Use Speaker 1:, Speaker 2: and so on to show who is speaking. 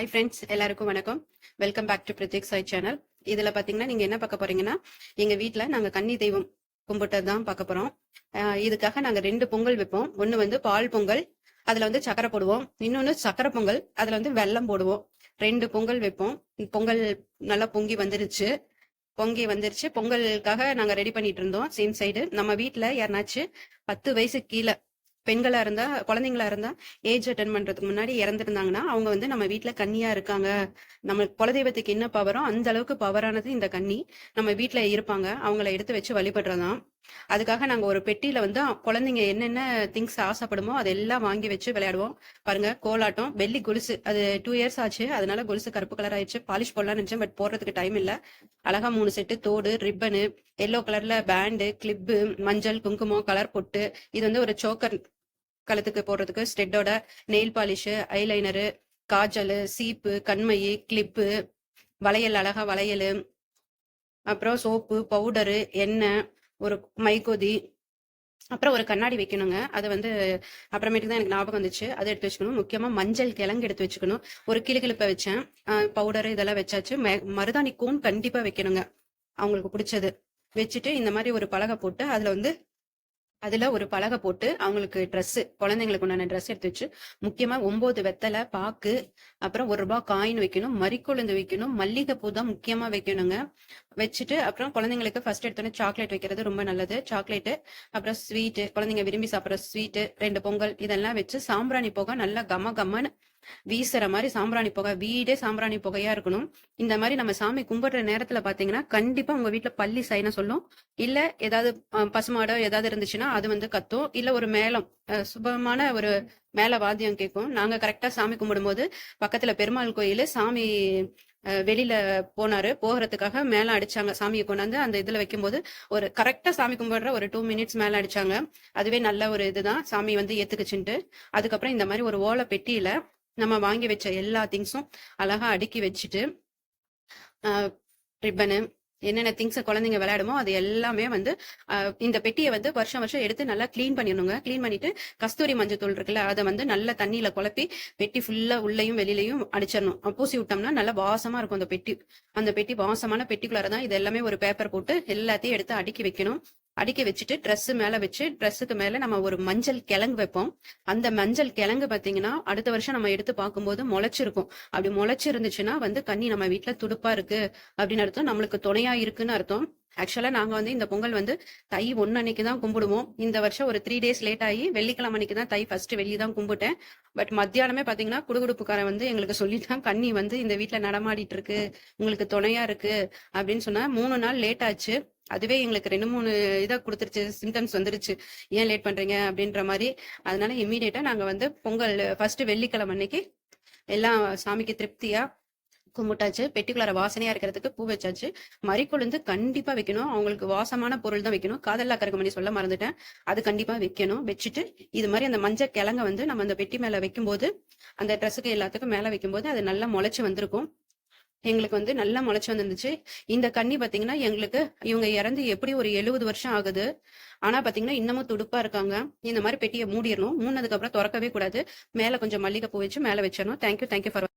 Speaker 1: Hi friends எல்லாருக்கும் வணக்கம். Welcome back to Pratyek Sai channel இதில் பார்த்தீங்கன்னா நீங்கள் என்ன பார்க்க போறீங்கன்னா எங்கள் வீட்டில் நாங்கள் கன்னி தெய்வம் கும்பிட்டது தான் பார்க்க போகிறோம் இதுக்காக நாங்கள் ரெண்டு பொங்கல் வைப்போம். ஒன்று வந்து பால் பொங்கல் அதில் வந்து சக்கரை போடுவோம். இன்னொன்று சக்கரை பொங்கல் அதில் வந்து வெல்லம் போடுவோம். ரெண்டு பொங்கல் வைப்போம். பொங்கல் நல்லா பொங்கி வந்துருச்சு. பொங்கி வந்துருச்சு. பொங்கலுக்காக நாங்கள் ரெடி பண்ணிட்டு இருந்தோம். சேம் சைடு நம்ம வீட்டில் யாருனாச்சும் பத்து வயசு கீழே பெண்களா இருந்தா குழந்தைங்களா இருந்தா ஏஜ் அட்டன் பண்றதுக்கு முன்னாடி இறந்துருந்தாங்கன்னா அவங்க வந்து நம்ம வீட்டில் கன்னியா இருக்காங்க. நம்ம குலதெய்வத்துக்கு என்ன பவரோ அந்த அளவுக்கு பவரானது இந்த கன்னி. நம்ம வீட்டில் இருப்பாங்க. அவங்கள எடுத்து வச்சு வழிபடுறதாம் அதுக்காக நாங்க ஒரு பெட்டியில வந்து குழந்தைங்க என்னென்ன திங்ஸ் ஆசைப்படுமோ அதெல்லாம் வாங்கி வச்சு விளையாடுவோம். பாருங்க கோலாட்டம் வெள்ளி கொலுசு. அது டூ இயர்ஸ் ஆச்சு. அதனால கொலுசு கருப்பு கலர் ஆயிடுச்சு. பாலிஷ் போடலாம்னு நினைச்சேன் பட் போடுறதுக்கு டைம் இல்ல. அழகா மூணு செட்டு தோடு ரிப்பனு எல்லோ கலர்ல பேண்டு கிளிப்பு மஞ்சள் குங்குமம் கலர் பொட்டு. இது வந்து ஒரு சோக்கர் கழுத்துக்கு போடுறதுக்கு ஸ்டெட்டோட நெயில் பாலிஷ் ஐலைனரு காஜல் சீப்பு கண்மை கிளிப்பு வளையல் அழகா வளையல். அப்புறம் சோப்பு பவுடரு எண்ணெய். ஒரு மைக்கொதி அப்புறம் ஒரு கண்ணாடி வைக்கணுங்க. அது வந்து அப்புறமேட்டுக்கு தான் எனக்கு ஞாபகம் வந்துச்சு. அதை எடுத்து வச்சுக்கணும். முக்கியமா மஞ்சள் கிழங்கு எடுத்து வச்சுக்கணும். ஒரு கிளுகிழப்பை வச்சேன். பவுடர் இதெல்லாம் வச்சாச்சு. மருதாணி கூன் கண்டிப்பா வைக்கணுங்க. அவங்களுக்கு பிடிச்சது. வச்சுட்டு இந்த மாதிரி ஒரு பலகை போட்டு அதுல வந்து அதுல ஒரு பலகை போட்டு அவங்களுக்கு ட்ரெஸ் குழந்தைங்களுக்கு உண்டான ட்ரெஸ் எடுத்து வச்சு முக்கியமா ஒன்பது வெத்தலை பாக்கு அப்புறம் ஒரு ரூபாய் காயின் வைக்கணும் மறிக்கொழுந்து வைக்கணும் மல்லிகைப்பூ தான் முக்கியமா வைக்கணுங்க. வச்சுட்டு அப்புறம் குழந்தைங்களுக்கு ஃபர்ஸ்ட் எடுத்தோன்னே சாக்லேட் வைக்கிறது ரொம்ப நல்லது. சாக்லேட்டு அப்புறம் ஸ்வீட்டு குழந்தைங்க விரும்பி சாப்பிட்ற ஸ்வீட்டு ரெண்டு பொங்கல் இதெல்லாம் வச்சு சாம்பிராணி போக நல்லா கம கம்மன்னு வீசுற மாதிரி சாம்பிராணி புகை வீடே சாம்பிராணி புகையா இருக்கணும். இந்த மாதிரி நம்ம சாமி கும்பிடுற நேரத்துல பாத்தீங்கன்னா கண்டிப்பா உங்க வீட்டுல பள்ளி சைன சொல்லும். இல்ல ஏதாவது பசுமாடோ ஏதாவது இருந்துச்சுன்னா அது வந்து கத்தும். இல்ல ஒரு மேளம் சுபமான ஒரு மேல வாத்தியம் கேட்கும் நாங்க கரெக்டா சாமி கும்பிடும்போது பக்கத்துல பெருமாள் கோயில் சாமி அஹ், வெளியில போனாரு. போகிறதுக்காக மேல அடிச்சாங்க. சாமியை கொண்டாந்து அந்த இதுல வைக்கும்போது ஒரு கரெக்டா சாமி கும்பிடுற ஒரு டூ மினிட்ஸ் மேல அடிச்சாங்க. அதுவே நல்ல ஒரு இதுதான். சாமி வந்து ஏத்துக்குச்சுன்ட்டு. அதுக்கப்புறம் இந்த மாதிரி ஒரு ஓலை பெட்டியில நம்ம வாங்கி வச்ச எல்லா திங்ஸும் அழகா அடுக்கி வச்சுட்டு ரிப்பனு என்னென்ன திங்ஸ் குழந்தைங்க விளையாடுமோ அது எல்லாமே வந்து இந்த பெட்டியை வந்து வருஷம் வருஷம் எடுத்து நல்லா க்ளீன் பண்ணிடணுங்க. க்ளீன் பண்ணிட்டு கஸ்தூரி மஞ்சள் தூள் இருக்குல்ல அதை வந்து நல்ல தண்ணியில குழப்பி பெட்டி ஃபுல்லா உள்ளேயும் வெளியிலையும் அடிச்சிடணும். பூசி விட்டோம்னா நல்லா வாசமா இருக்கும் அந்த பெட்டி. அந்த பெட்டி வாசமான பெட்டிக்குள்ளார தான் இது எல்லாமே ஒரு பேப்பர் போட்டு எல்லாத்தையும் எடுத்து அடுக்கி வைக்கணும். அடுக்கி வச்சுட்டு ட்ரெஸ்ஸு மேல வச்சு ட்ரெஸ்ஸுக்கு மேல நம்ம ஒரு மஞ்சள் கிழங்கு வைப்போம். அந்த மஞ்சள் கிழங்கு பாத்தீங்கன்னா அடுத்த வருஷம் நம்ம எடுத்து பார்க்கும்போது முளைச்சிருக்கும். அப்படி முளைச்சிருந்துச்சுன்னா வந்து கன்னி நம்ம வீட்டுல துடுப்பா இருக்கு அப்படின்னு அர்த்தம். நம்மளுக்கு துணையா இருக்குன்னு அர்த்தம். ஆக்சுவலா நாங்க வந்து இந்த பொங்கல் வந்து தை ஒன்னு அன்னைக்கு தான் கும்பிடுவோம். இந்த வருஷம் ஒரு த்ரீ டேஸ் லேட் ஆகி வெள்ளிக்கிழமை அன்னைக்கு தான் தை ஃபர்ஸ்ட் வெள்ளி தான் கும்பிட்டேன். பட் மத்தியானமே பாத்தீங்கன்னா குடுகுடுப்புக்காரன் வந்து எங்களுக்கு சொல்லிட்டான் கன்னி வந்து இந்த வீட்டுல நடமாடிட்டு இருக்கு. உங்களுக்கு துணையா இருக்கு. அப்படின்னு சொன்னா மூணு நாள் லேட் ஆச்சு. அதுவே எங்களுக்கு ரெண்டு மூணு இதாக கொடுத்துருச்சு சிம்டம்ஸ் வந்துருச்சு. ஏன் லேட் பண்றீங்க? அப்படின்ற மாதிரி. அதனால இம்மீடியட்டா நாங்க வந்து பொங்கல் ஃபர்ஸ்ட் வெள்ளிக்கிழமை அன்னைக்கு எல்லாம் சாமிக்கு திருப்தியா கும்பிட்டாச்சு. பெட்டிக்குள்ளார வாசனையா இருக்கிறதுக்கு பூ வச்சாச்சு. மறிக்கொழுந்து கண்டிப்பா வைக்கணும். அவங்களுக்கு வாசமான பொருள் தான் வைக்கணும். காதல்லா கருக்கமணி சொல்ல மறந்துட்டேன். அது கண்டிப்பா வைக்கணும். வச்சுட்டு இது மாதிரி அந்த மஞ்சள் கிழங்க வந்து நம்ம அந்த பெட்டி மேல வைக்கும்போது அந்த ட்ரெஸ்ஸுக்கு எல்லாத்துக்கும் மேல வைக்கும்போது அது நல்லா முளைச்சு வந்திருக்கும். எங்களுக்கு வந்து நல்லா முளைச்சு வந்துருந்துச்சு. இந்த கண்ணி பாத்தீங்கன்னா எங்களுக்கு இவங்க இறந்து எப்படி ஒரு எழுபது வருஷம் ஆகுது. ஆனா பாத்தீங்கன்னா இன்னமும் துடுப்பா இருக்காங்க. இந்த மாதிரி பெட்டியை மூடிடணும். மூணதுக்கு அப்புறம் திறக்கவே கூடாது. மேல கொஞ்சம் மல்லிகை பூ வச்சு மேல வச்சிடணும். Thank you thank you for